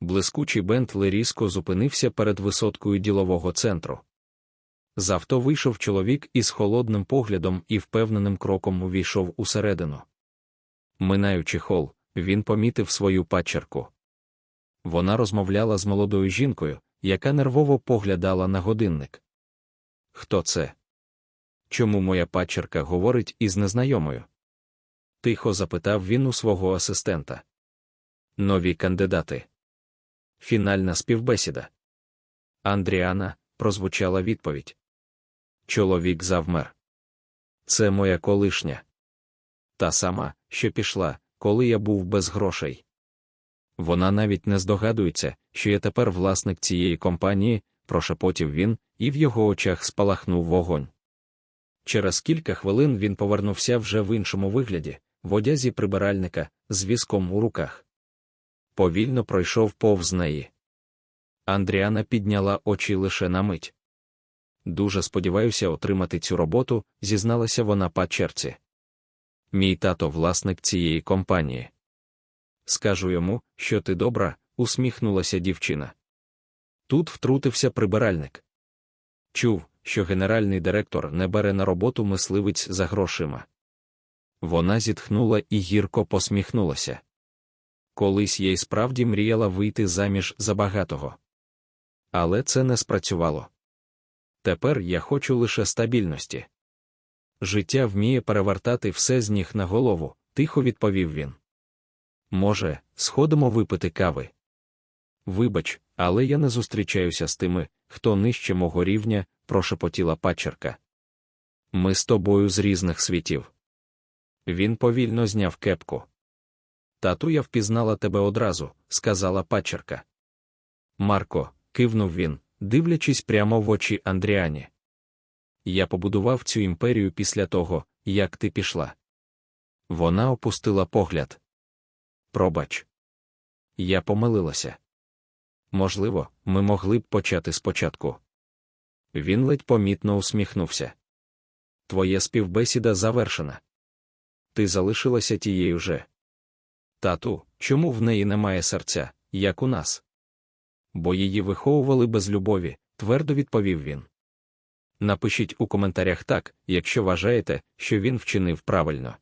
Блискучий Бентли різко зупинився перед висоткою ділового центру. З авто вийшов чоловік із холодним поглядом і впевненим кроком увійшов усередину. Минаючи хол, він помітив свою пачерку. Вона розмовляла з молодою жінкою, яка нервово поглядала на годинник. Хто це? Чому моя пачерка говорить із незнайомою? Тихо запитав він у свого асистента. Нові кандидати. Фінальна співбесіда. Андріана, прозвучала відповідь. Чоловік завмер. Це моя колишня. Та сама, що пішла, коли я був без грошей. Вона навіть не здогадується, що я тепер власник цієї компанії, прошепотів він, і в його очах спалахнув вогонь. Через кілька хвилин він повернувся вже в іншому вигляді, в одязі прибиральника, з візком у руках. Повільно пройшов повз неї. Андріана підняла очі лише на мить. Дуже сподіваюся отримати цю роботу, зізналася вона пачерці. Мій тато власник цієї компанії. Скажу йому, що ти добра, усміхнулася дівчина. Тут втрутився прибиральник. Чув, що генеральний директор не бере на роботу мисливець за грошима. Вона зітхнула і гірко посміхнулася. Колись я й справді мріяла вийти заміж за багатого. Але це не спрацювало. Тепер я хочу лише стабільності. Життя вміє перевертати все з ніг на голову, тихо відповів він. Може, сходимо випити кави. Вибач, але я не зустрічаюся з тими, хто нижче мого рівня, прошепотіла пачерка. Ми з тобою з різних світів. Він повільно зняв кепку. Тату, я впізнала тебе одразу, сказала пачерка. Марко, кивнув він, дивлячись прямо в очі Андріані. Я побудував цю імперію після того, як ти пішла. Вона опустила погляд. Пробач. Я помилилася. Можливо, ми могли б почати спочатку. Він ледь помітно усміхнувся. Твоя співбесіда завершена. Ти залишилася тією же. Тату, чому в неї немає серця, як у нас? Бо її виховували без любові, твердо відповів він. Напишіть у коментарях так, якщо вважаєте, що він вчинив правильно.